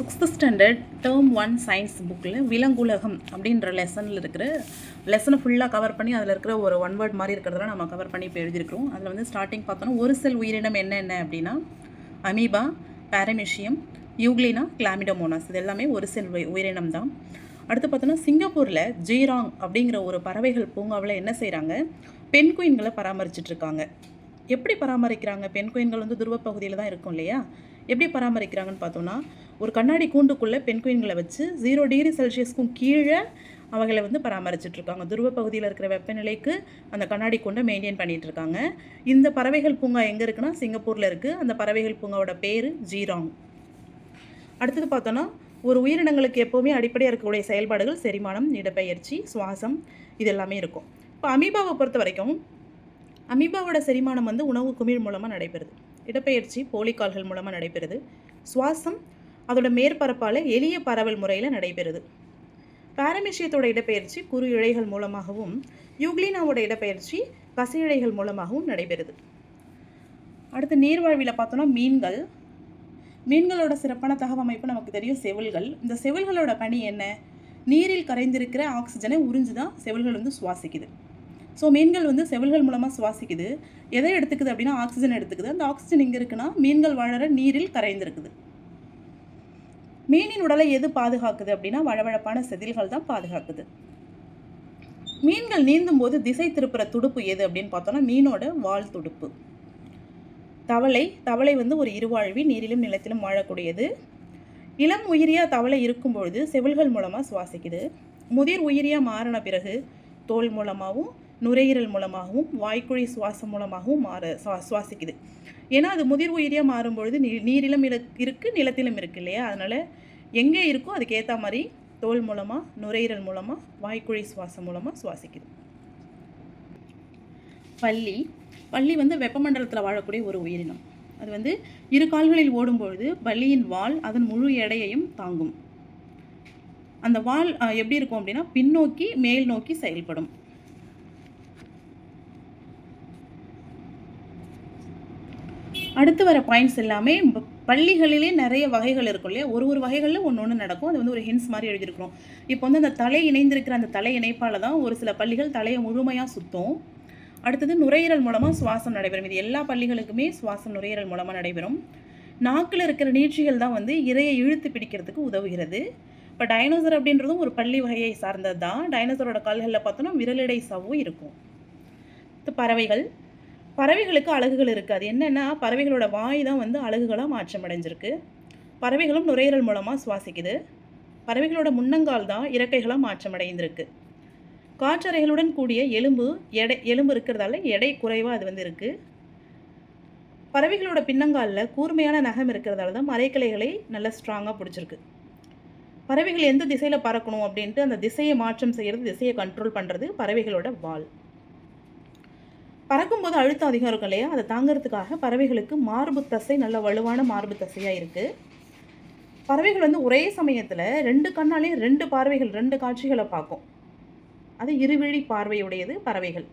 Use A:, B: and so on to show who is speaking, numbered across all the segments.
A: Sixth standard term one science புக்கில் விலங்குலகம் அப்படின்ற லெசனில் இருக்கிற லெசனை ஃபுல்லாக கவர் பண்ணி அதில் இருக்கிற ஒரு ஒன் வேர்ட் மாதிரி இருக்கிறதெல்லாம் நம்ம கவர் பண்ணி இப்போ எழுதியிருக்கிறோம். அதில் வந்து ஸ்டார்டிங் பார்த்தோன்னா ஒரு செல் உயிரினம் என்னென்ன அப்படின்னா அமீபா பாரமிஷியம் யூக்ளினா கிளாமிடமோனாஸ் இது எல்லாமே ஒரு செல் உயிரினம் தான். அடுத்து பார்த்தோன்னா சிங்கப்பூரில் ஜீராங் அப்படிங்கிற ஒரு பறவைகள் பூங்காவில் என்ன செய்கிறாங்க பெண் குயின்களை பராமரிச்சிட்ருக்காங்க எப்படி பராமரிக்கிறாங்க? பெண் குயின்கள் வந்து துருவ பகுதியில் தான் இருக்கும் இல்லையா? எப்படி பராமரிக்கிறாங்கன்னு பார்த்தோம்னா ஒரு கண்ணாடி கூண்டுக்குள்ளே பெண் குயின்களை வச்சு ஜீரோ டிகிரி செல்சியஸ்க்கும் கீழே அவங்களை வந்து பராமரிச்சிட்ருக்காங்க துருவ பகுதியில் இருக்கிற வெப்பநிலைக்கு அந்த கண்ணாடி கூண்டை மெயின்டைன் பண்ணிகிட்ருக்காங்க இருக்காங்க. இந்த பறவைகள் பூங்கா எங்கே இருக்குன்னா சிங்கப்பூரில் இருக்குது அந்த பறவைகள் பூங்காவோட பேர் ஜீராங். அடுத்தது பார்த்தோன்னா ஒரு உயிரினங்களுக்கு எப்போவுமே அடிப்படையாக இருக்கக்கூடிய செயல்பாடுகள் செரிமானம் இடப்பெயர்ச்சி சுவாசம் இது எல்லாமே இருக்கும். இப்போ அமீபாவை பொறுத்த வரைக்கும் அமீபாவோட செரிமானம் வந்து உணவு குமிழ் மூலமாக நடைபெறுது. இடப்பெயர்ச்சி போலிக்கால்கள் மூலமாக நடைபெறுது. சுவாசம் அதோட மேற்பரப்பால் எளிய பரவல் முறையில் நடைபெறுது. பாரமிஷியத்தோட இடப்பெயர்ச்சி குறு இழைகள் மூலமாகவும் யூக்ளினாவோட இடப்பெயர்ச்சி கசி இழைகள் மூலமாகவும் நடைபெறுது. அடுத்து நீர்வாழ்வில் பார்த்தோன்னா மீன்கள். மீன்களோட சிறப்பான தகவமைப்பு நமக்கு தெரியும் செவில்கள். இந்த செவில்களோட பணி என்ன? நீரில் கரைந்திருக்கிற ஆக்சிஜனை உறிஞ்சு தான் செவில்கள் வந்து சுவாசிக்குது. ஸோ மீன்கள் வந்து செவில்கள் மூலமாக சுவாசிக்குது. எதை எடுத்துக்குது அப்படின்னா ஆக்சிஜன் எடுத்துக்குது. அந்த ஆக்சிஜன் இங்கே இருக்குன்னா மீன்கள் வாழற நீரில் கரைந்திருக்குது. மீனின் உடலை எது பாதுகாக்குது அப்படின்னா வழவழப்பான செதில்கள் தான் பாதுகாக்குது. மீன்கள் நீந்தும் போது திசை திருப்புற துடுப்பு எது அப்படின்னு பார்த்தோம்னா மீனோட வால் துடுப்பு. தவளை தவளை வந்து ஒரு இருவாழ்வி நீரிலும் நிலத்திலும் வாழக்கூடியது. இளம் உயிரியா தவளை இருக்கும் பொழுது செவில்கள் மூலமாக சுவாசிக்குது. முதிர் உயிரியாக மாறின பிறகு தோல் மூலமாகவும் நுரையீரல் மூலமாகவும் வாய்க்குழி சுவாசம் மூலமாகவும் மாற சுவா சுவாசிக்குது. ஏன்னா அது முதிர் உயிரியாக மாறும்பொழுது நீ நீரிலும் இருக்குது நிலத்திலும் இருக்குது இல்லையா? அதனால் எங்கே இருக்கோ அதுக்கேற்ற மாதிரி தோல் மூலமாக நுரையீரல் மூலமாக வாய்க்குழி சுவாசம் மூலமாக சுவாசிக்குது. பள்ளி பள்ளி வந்து வெப்பமண்டலத்தில் வாழக்கூடிய ஒரு உயிரினம். அது வந்து இரு கால்களில் ஓடும்பொழுது பள்ளியின் வால் அதன் முழு எடையையும் தாங்கும். அந்த வால் எப்படி இருக்கும் அப்படின்னா பின்னோக்கி மேல் நோக்கி செயல்படும். அடுத்து வர பாயிண்ட்ஸ் எல்லாமே பள்ளிகளிலே நிறைய வகைகள் இருக்கும் இல்லையா? ஒரு ஒரு வகைகளில் ஒன்று ஒன்று நடக்கும். அது வந்து ஒரு ஹின்ஸ் மாதிரி எழுதியிருக்கிறோம். இப்போ வந்து அந்த தலை இணைந்திருக்கிற அந்த தலை இணைப்பால் தான் ஒரு சில பள்ளிகள் தலையை முழுமையாக சுத்தும். அடுத்தது நுரையீரல் மூலமாக சுவாசம் நடைபெறும். இது எல்லா பள்ளிகளுக்குமே சுவாசம் நுரையீரல் மூலமாக நடைபெறும். நாக்கில் இருக்கிற நீட்சிகள் தான் வந்து இறையை இழுத்து பிடிக்கிறதுக்கு உதவுகிறது. இப்போ டைனோசர் அப்படின்றதும் ஒரு பள்ளி வகையை சார்ந்தது தான் டைனோசரோட கால்களில் பார்த்தோன்னா விரலிடை சவ்வும் இருக்கும். பறவைகள். பறவைகளுக்கு அழகுகள் இருக்குது அது என்னென்னா பறவைகளோட வாய் தான் வந்து அழகுகளாக மாற்றம் அடைஞ்சிருக்கு பறவைகளும் நுரையீரல் மூலமாக சுவாசிக்குது. பறவைகளோட முன்னங்கால் தான் இறக்கைகளாக மாற்றம் அடைந்திருக்கு காற்றறைகளுடன் கூடிய எலும்பு எடை எலும்பு இருக்கிறதால எடை குறைவாக அது வந்து இருக்குது பறவைகளோட பின்னங்காலில் கூர்மையான நகம் இருக்கிறதால தான் மரைக்கிளைகளை நல்லா ஸ்ட்ராங்காக பிடிச்சிருக்கு. பறவைகள் எந்த திசையில் பறக்கணும் அப்படின்ட்டு அந்த திசையை மாற்றம் செய்கிறது திசையை கண்ட்ரோல் பண்ணுறது பறவைகளோட வால். பறக்கும்போது அழுத்தம் அதிகம் இருக்கும் இல்லையா? அதை தாங்கிறதுக்காக பறவைகளுக்கு மார்பு தசை நல்ல வலுவான மார்பு தசையாக இருக்குது பறவைகள் வந்து ஒரே சமயத்தில் ரெண்டு கண்ணாலேயும் ரெண்டு பார்வைகள் ரெண்டு காட்சிகளை பார்க்கும். அது இருவிழி பார்வையுடையது பறவைகள்.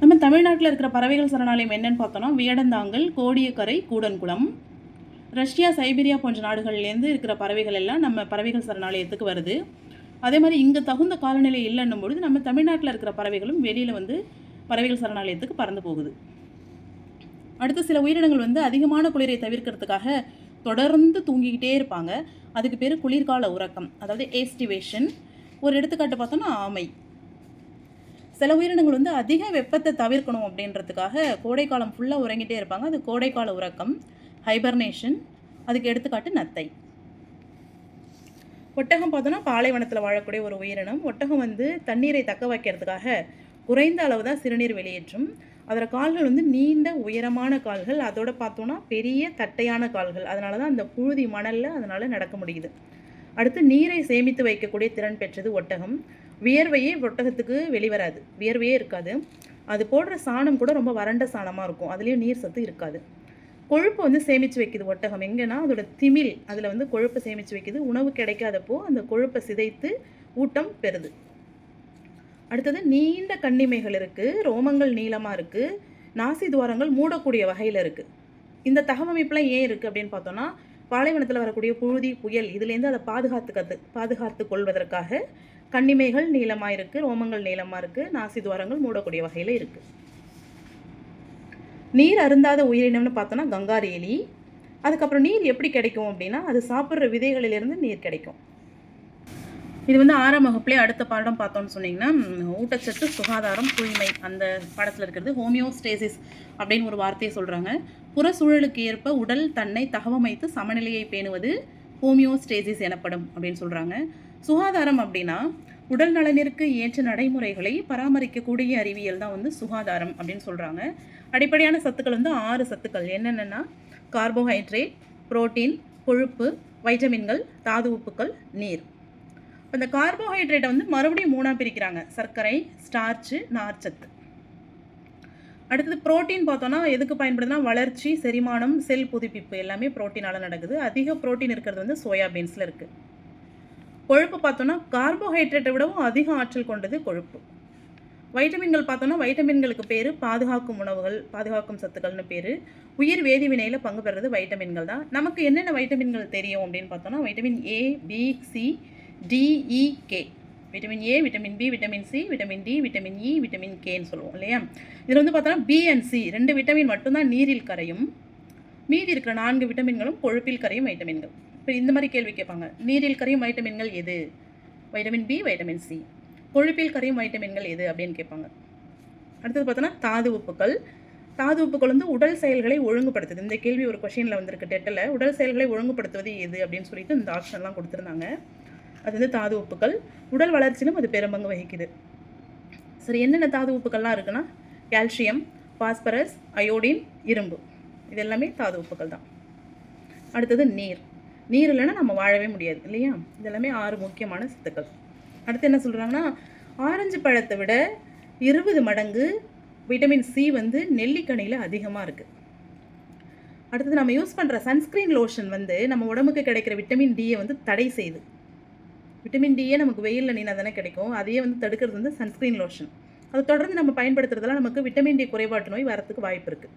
A: நம்ம தமிழ்நாட்டில் இருக்கிற பறவைகள் சரணாலயம் என்னன்னு பார்த்தோம்னா வேடந்தாங்கல் கோடியக்கரை கூடன்குளம். ரஷ்யா சைபீரியா போன்ற நாடுகள்லேருந்து இருக்கிற பறவைகள் எல்லாம் நம்ம பறவைகள் சரணாலயத்துக்கு வருது. அதே மாதிரி இங்கே தகுந்த காலநிலை இல்லைன்னும் பொழுது நம்ம தமிழ்நாட்டில் இருக்கிற பறவைகளும் வெளியில் வந்து பறவைகள் சரணாலயத்துக்கு பறந்து போகுது. அடுத்து சில உயிரினங்கள் வந்து அதிகமான குளிரை தவிர்க்கிறதுக்காக தொடர்ந்து தூங்கிக்கிட்டே இருப்பாங்க. அதுக்கு பேர் குளிர்கால உறக்கம் அதாவது ஏஸ்டிவேஷன். ஒரு எடுத்துக்காட்டு பார்த்தோம்னா ஆமை. சில உயிரினங்கள் வந்து அதிக வெப்பத்தை தவிர்க்கணும் அப்படின்றதுக்காக கோடைக்காலம் ஃபுல்லாக உறங்கிட்டே இருப்பாங்க. அது கோடைக்கால உறக்கம் ஹைபர்னேஷன் அதுக்கு எடுத்துக்காட்டு நத்தை. ஒட்டகம் பார்த்தோன்னா பாலைவனத்தில் வாழக்கூடிய ஒரு உயிரினம். ஒட்டகம் வந்து தண்ணீரை தக்க வைக்கிறதுக்காக குறைந்த அளவு தான் சிறுநீர் வெளியேற்றும். அதோட கால்கள் வந்து நீண்ட உயரமான கால்கள். அதோட பார்த்தோன்னா பெரிய தட்டையான கால்கள். அதனால தான் அந்த புழுதி மணலில் அதனால் நடக்க முடியுது. அடுத்து நீரை சேமித்து வைக்கக்கூடிய திறன் பெற்றது ஒட்டகம். வியர்வையே ஒட்டகத்துக்கு வெளிவராது. வியர்வையே இருக்காது. அது போடுற சாணம் கூட ரொம்ப வறண்ட சாணமாக இருக்கும். அதுலேயும் நீர் சத்து இருக்காது. கொழுப்பு வந்து சேமித்து வைக்குது ஒட்டகம். எங்கன்னா அதோட திமில் அதில் வந்து கொழுப்பை சேமித்து வைக்குது. உணவு கிடைக்காதப்போ அந்த கொழுப்பை சிதைத்து ஊட்டம் பெறுது. அடுத்தது நீண்ட கண்ணிமைகள் இருக்குது ரோமங்கள் நீளமாக இருக்குது நாசி துவாரங்கள் மூடக்கூடிய வகையில் இருக்குது இந்த தகவமைப்புலாம் ஏன் இருக்குது அப்படின்னு பார்த்தோன்னா பாலைவனத்தில் வரக்கூடிய புழுதி புயல் இதுலேருந்து அதை பாதுகாத்துக்கிறது பாதுகாத்து கொள்வதற்காக கண்ணிமைகள் நீளமாக இருக்குது ரோமங்கள் நீளமாக இருக்குது நாசி துவாரங்கள் மூடக்கூடிய வகையில் இருக்குது நீர் அருந்தாத உயிரினம்னு பார்த்தோன்னா கங்காரு எலி. அதுக்கப்புறம் நீர் எப்படி கிடைக்கும் அப்படின்னா அது சாப்பிட்ற விதைகளிலிருந்து நீர் கிடைக்கும். இது வந்து ஆறாம் வகுப்புலேயே அடுத்த பாடம் பார்த்தோம்னு சொன்னீங்கன்னா ஊட்டச்சத்து சுகாதாரம் தூய்மை அந்த பாடத்தில் இருக்கிறது ஹோமியோஸ்டேசிஸ் அப்படின்னு ஒரு வார்த்தையை சொல்கிறாங்க புற சூழலுக்கு ஏற்ப உடல் தன்னை தகவமைத்து சமநிலையை பேணுவது ஹோமியோஸ்டேசிஸ் எனப்படும் அப்படின்னு சொல்கிறாங்க சுகாதாரம் அப்படின்னா உடல் நலனிற்கு ஏற்ற நடைமுறைகளை பராமரிக்கக்கூடிய அறிவியல் தான் வந்து சுகாதாரம் அப்படின்னு சொல்கிறாங்க அடிப்படையான சத்துக்கள் வந்து ஆறு சத்துக்கள். என்னென்னா கார்போஹைட்ரேட் புரோட்டீன் கொழுப்பு வைட்டமின்கள் தாது உப்புக்கள் நீர். இந்த கார்போஹைட்ரேட்டை வந்து மறுபடியும் மூணாக பிரிக்கிறாங்க. சர்க்கரை ஸ்டார்ச்சு நார்ச்சத்து. அடுத்தது புரோட்டீன் பார்த்தோன்னா எதுக்கு பயன்படுதுன்னா வளர்ச்சி செரிமானம் செல் புதுப்பிப்பு எல்லாமே புரோட்டீனால நடக்குது. அதிக புரோட்டீன் இருக்கிறது வந்து சோயாபீன்ஸில் இருக்குது கொழுப்பு பார்த்தோன்னா கார்போஹைட்ரேட்டை விடவும் அதிக ஆற்றல் கொண்டது கொழுப்பு. வைட்டமின்கள் பார்த்தோன்னா வைட்டமின்களுக்கு பேர் பாதுகாக்கும் உணவுகள் பாதுகாக்கும் சத்துக்கள்னு பேர். உயிர் வேதிவினையில் பங்கு பெறுறது வைட்டமின்கள் தான். நமக்கு என்னென்ன வைட்டமின்கள் தெரியும் அப்படின்னு பார்த்தோன்னா vitamin A B C D E K e, vitamin A vitamin B vitamin C vitamin D vitamin E e, vitamin கேன்னு சொல்லுவோம் இல்லையா? இதில் வந்து பார்த்தோன்னா பி அண்ட் சி ரெண்டு விட்டமின் மட்டும்தான் நீரில் கரையும். மீதி இருக்கிற நான்கு விட்டமின்களும் கொழுப்பில் கரையும் வைட்டமின்கள். இப்போ இந்த மாதிரி கேள்வி கேட்பாங்க. நீரில் கரையும் வைட்டமின்கள் எது? வைட்டமின் பி வைட்டமின் சி கொழுப்பில் கரையும் வைட்டமின்கள் எது? அப்படின்னு கேட்பாங்க. அடுத்தது பார்த்தோன்னா தாது உப்புக்கள். தாது உப்புக்கள் வந்து உடல் செயல்களை ஒழுங்குபடுத்துது. இந்த கேள்வி ஒரு கொஷினில் வந்திருக்கு டெட்டில் உடல் செயல்களை ஒழுங்குபடுத்துவது எது? அப்படின்னு சொல்லிட்டு இந்த ஆப்ஷன்லாம் கொடுத்துருந்தாங்க. அது வந்து தாது உப்புக்கள். உடல் வளர்ச்சியிலும் அது பெரும்பங்கு வகிக்குது. சரி என்னென்ன தாது உப்புக்கள்லாம் இருக்குன்னா கால்சியம் பாஸ்பரஸ் அயோடின் இரும்பு. இது எல்லாமே தாது உப்புக்கள் தான். அடுத்தது நீர். நீர் இல்லைன்னா நம்ம வாழவே முடியாது இல்லையா? இதெல்லாமே ஆறு முக்கியமான சத்துக்கள். அடுத்து என்ன சொல்கிறாங்கன்னா ஆரஞ்சு பழத்தை விட இருபது மடங்கு விட்டமின் சி வந்து நெல்லிக்கனியில் அதிகமாக இருக்குது அடுத்தது நம்ம யூஸ் பண்ணுற சன்ஸ்க்ரீன் லோஷன் வந்து நம்ம உடம்புக்கு கிடைக்கிற விட்டமின் டியை வந்து தடை செய்யுது. விட்டமின் டியே நமக்கு வெயிலில் நீனா தானே கிடைக்கும். அதையே வந்து தடுக்கிறது வந்து சன்ஸ்க்ரீன் லோஷன் அது தொடர்ந்து நம்ம பயன்படுத்துறதுலாம் நமக்கு விட்டமின் டி குறைபாட்டு நோய் வரத்துக்கு வாய்ப்பு இருக்குது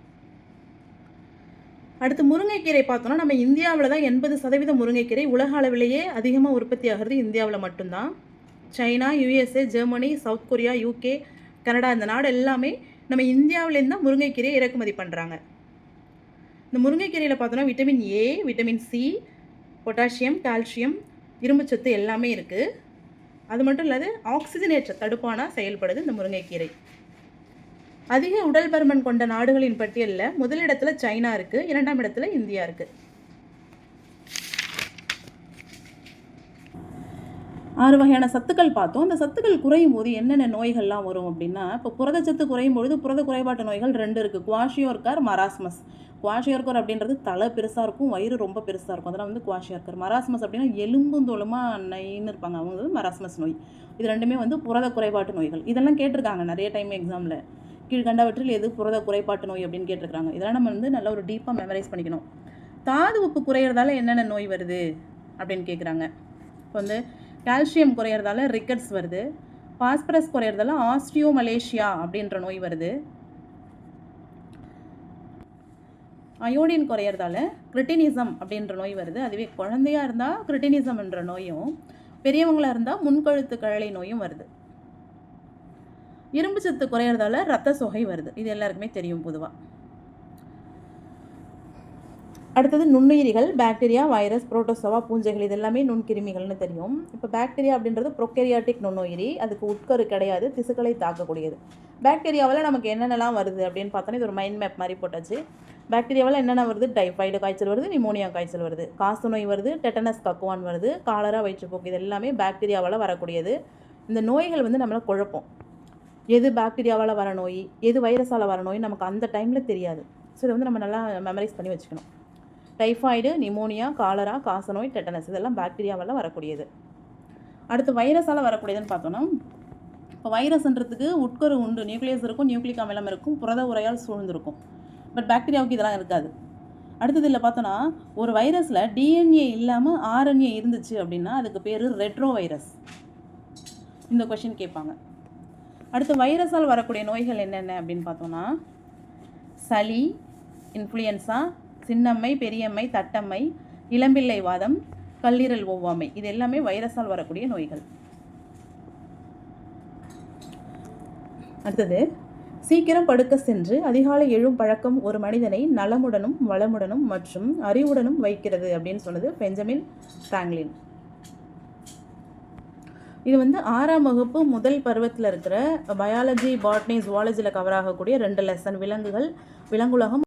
A: அடுத்து முருங்கைக்கீரை பார்த்தோம்னா நம்ம இந்தியாவில் தான் எண்பது சதவீத முருங்கைக்கீரை உலக அளவிலேயே அதிகமாக உற்பத்தி ஆகிறது இந்தியாவில் மட்டும்தான். China USA Germany South Korea UK Canada இந்த நாடு எல்லாமே நம்ம இந்தியாவிலேருந்து தான் முருங்கைக்கீரையை இறக்குமதி பண்ணுறாங்க இந்த முருங்கைக்கீரையில் பார்த்தோன்னா vitamin A vitamin C potassium calcium இரும்புச்சத்து எல்லாமே இருக்குது அது மட்டும் இல்லாது ஆக்சிஜனேற்ற தடுப்பானாக செயல்படுது இந்த முருங்கைக்கீரை. அதிக உடல் பருமன் கொண்ட நாடுகளின் பட்டியலில் முதலிடத்தில் சைனா இருக்குது இரண்டாம் இடத்துல இந்தியா இருக்குது ஆறு வகையான சத்துக்கள் பார்த்தோம். அந்த சத்துக்கள் குறையும் போது என்னென்ன நோய்கள்லாம் வரும் அப்படின்னா இப்போ புரதச்சத்து குறையும் பொழுது புரத குறைபாட்டு நோய்கள் ரெண்டு இருக்குது குவாஷியோர்கார் மராஸ்மஸ். குவாஷியோர்கர் அப்படின்றது தலை பெருசாக இருக்கும் வயிறு ரொம்ப பெருசாக இருக்கும். அதெல்லாம் வந்து குவாஷியோர்கர். மராஸ்மஸ் அப்படின்னா எலும்பும் தோலுமாக நைன்னு இருப்பாங்க. அவங்க வந்து மராஸ்மஸ் நோய். இது ரெண்டுமே வந்து புரத குறைபாட்டு நோய்கள். இதெல்லாம் கேட்டிருக்காங்க நிறைய டைம் எக்ஸாமில் கீழ்கண்டவற்றில் எது புரத குறைபாட்டு நோய் அப்படின்னு கேட்டிருக்காங்க இதெல்லாம் நம்ம வந்து நல்ல ஒரு டீப்பாக மெமரைஸ் பண்ணிக்கணும். தாது உப்பு குறையிறதால என்னென்ன நோய் வருது அப்படின்னு கேட்குறாங்க. இப்போ வந்து கால்சியம் குறையிறதால ரிக்கட்ஸ் வருது. பாஸ்பரஸ் குறையிறதால ஆஸ்டியோ மலேசியா அப்படின்ற நோய் வருது. அயோடின் குறையிறதால கிரிட்டினிசம் அப்படின்ற நோய் வருது. அதுவே குழந்தையா இருந்தால் கிரிட்டினிசம்ன்ற நோயும் பெரியவங்களாக இருந்தால் முன்கழுத்து கழலை நோயும் வருது. இரும்பு சத்து குறையிறதால ரத்த சோகை வருது. இது எல்லாருக்குமே தெரியும் பொதுவாக அடுத்தது நுண்ணுயிரிகள் பாக்டீரியா வைரஸ் புரோட்டோசோவா பூஞ்சைகள் இது எல்லாமே நுண்கிருமிகள்னு தெரியும். இப்போ பாக்டீரியா அப்படின்றது ப்ரொக்கேரியாட்டிக் நுண்ணுயிரி. அதுக்கு உட்கரு கிடையாது திசுக்களை தாக்கக்கூடியது. பாக்டீரியாவில் நமக்கு என்னென்னலாம் வருது அப்படின்னு பார்த்தோன்னா இது ஒரு மைண்ட் மேப் மாதிரி போட்டாச்சு. பாக்டீரியாவில் என்னென்ன வருது? டைஃபாய்டு காய்ச்சல் வருது நிமோனியா காய்ச்சல் வருது. காசு நோய் வருது டெட்டனஸ் கக்குவான் வருது காலரா வயிற்றுப்போக்கு இது எல்லாமே பாக்டீரியாவால் வரக்கூடியது. இந்த நோய்கள் வந்து நம்மளை குழப்பம். எது பாக்டீரியாவால் வர நோய் எது வைரஸால் வர நோய் நமக்கு அந்த டைமில் தெரியாது. ஸோ இதை வந்து நம்ம நல்லா மெமரைஸ் பண்ணி வச்சுக்கணும். டைஃபாய்டு நிமோனியா காலரா காசநோய் டெட்டனஸ் இதெல்லாம் பாக்டீரியாவால் வரக்கூடியது. அடுத்து வைரஸால் வரக்கூடியதுன்னு பார்த்தோன்னா இப்போ வைரஸ்ன்றதுக்கு உட்கரு உண்டு. நியூக்ளியஸ் இருக்கும் நியூக்ளிக் அமிலம் இருக்கும் புரத உரையால் சூழ்ந்திருக்கும். பட் பாக்டீரியாவுக்கு இதெல்லாம் இருக்காது. அடுத்தது இல்லை பார்த்தோன்னா ஒரு வைரஸில் டிஎன்ஏ இல்லாமல் ஆர்என்ஏ இருந்துச்சு அப்படின்னா அதுக்கு பேர் ரெட்ரோ வைரஸ் இந்த கொஷின் கேட்பாங்க. அடுத்து வைரஸால் வரக்கூடிய நோய்கள் என்னென்ன அப்படின்னு பார்த்தோன்னா சளி இன்ஃப்ளூயன்ஸா சின்னம்மை பெரியம்மை தட்டம்மை இளம்பிள்ளை வாதம் கல்லீரல் ஒவ்வாமை இது எல்லாமே வைரஸால் வரக்கூடிய நோய்கள். அடுத்தது சீக்கிரம் படுக்க சென்று அதிகாலை எழும் பழக்கம் ஒரு மனிதனை நலமுடனும் வளமுடனும் மற்றும் அறிவுடனும் வைக்கிறது அப்படின்னு சொன்னது பெஞ்சமின் ஃப்ராங்க்லின் இது வந்து ஆறாம் வகுப்பு முதல் பருவத்தில் இருக்கிற பயாலஜி பாட்னி ஜுவாலஜியில் கவர் ஆகக்கூடிய ரெண்டு லெசன் விலங்குகள் விலங்குலகம்